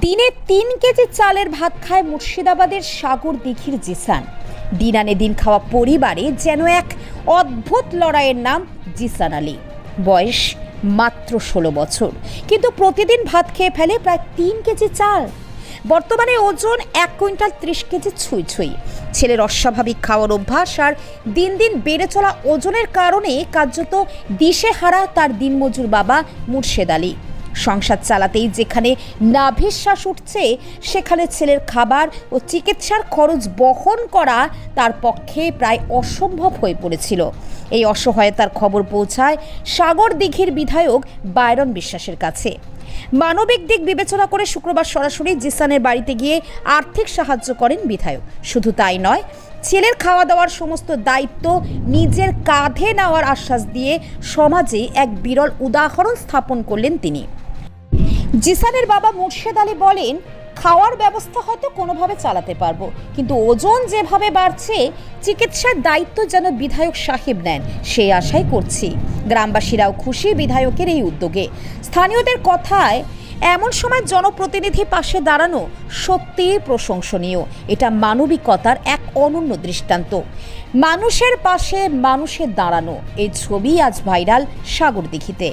দিনে তিন কেজি চালের ভাত খায় মুর্শিদাবাদের সাগর দিঘির জিসান। দিন আনে দিন খাওয়া পরিবারে যেন এক অদ্ভুত লড়াইয়ের নাম জিসান আলী। বয়স মাত্র ষোলো বছর, কিন্তু প্রতিদিন ভাত খেয়ে ফেলে প্রায় তিন কেজি চাল। বর্তমানে ওজন এক কুইন্টাল ত্রিশ কেজি ছুঁই ছুঁই। ছেলের অস্বাভাবিক খাওয়ার অভ্যাস আর দিন দিন বেড়ে চলা ওজনের কারণে কার্যত দিশেহারা তার দিনমজুর বাবা মুর্শেদ আলী। সংসার চালাতেই যেখানে নাভিশ্বাস উঠছে, সেখানে ছেলের খাবার ও চিকিৎসার খরচ বহন করা তার পক্ষে প্রায় অসম্ভব হয়ে পড়েছিল। এই অসহায়তার খবর পৌঁছায় সাগর দিঘির বিধায়ক বায়রন বিশ্বাসের কাছে। মানবিক দিক বিবেচনা করে শুক্রবার সরাসরি জিসানের বাড়িতে গিয়ে আর্থিক সাহায্য করেন বিধায়ক। শুধু তাই নয়, ছেলের খাওয়া দাওয়ার সমস্ত দায়িত্ব নিজের কাঁধে নেওয়ার আশ্বাস দিয়ে সমাজে এক বিরল উদাহরণ স্থাপন করলেন তিনি। জিসানের বাবা মুর্শেদ আলী বলেন, খাওয়ার ব্যবস্থা হয়তো কোনোভাবে চালাতে পারব, কিন্তু ওজন যেভাবে বাড়ছে, চিকিৎসার দায়িত্ব যেন বিধায়ক সাহেব নেন, সেই আশাই করছি। গ্রামবাসীরাও খুশি বিধায়কের এই উদ্যোগে। স্থানীয়দের কথায়, এমন সময় জনপ্রতিনিধি পাশে দাঁড়ানো সত্যিই প্রশংসনীয়। এটা মানবিকতার এক অনন্য দৃষ্টান্ত। মানুষের পাশে মানুষের দাঁড়ানো, এই ছবি আজ ভাইরাল সাগর দিঘিতে